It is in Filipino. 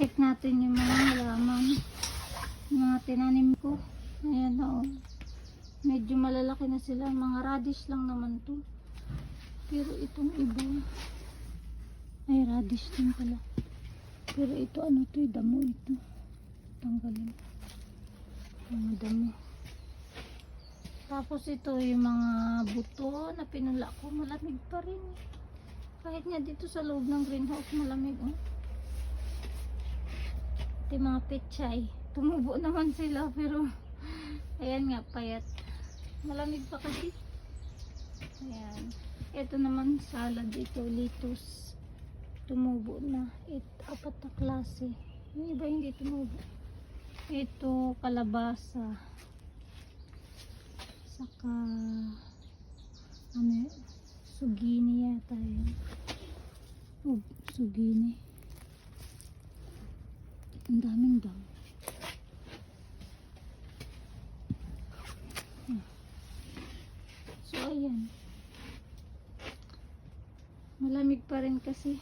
check natin yung mga halaman. Yung mga tinanim ko. Ayan na oh. Medyo malalaki na sila. Mga radish lang naman to. Pero itong iba. Ay, radish din pala. Pero ito ano to, eh, damo ito. Tanggalin. Mga damo. Tapos ito yung mga buto na pinula ko. Malamig pa rin. Kahit nga dito sa loob ng greenhouse, malamig. Oh. Yung mga pechay. Tumubo naman sila pero ayan nga, payat. Malamig pa kasi. Ayan. Ito naman salad ito, litos. Tumubo na. It, apat na klase. Yung iba hindi tumubo. Ito, kalabasa. Saka, ano? Sugini yata yun. Oh, sugini. Ang daming daw. So, ayan. Malamig pa rin kasi.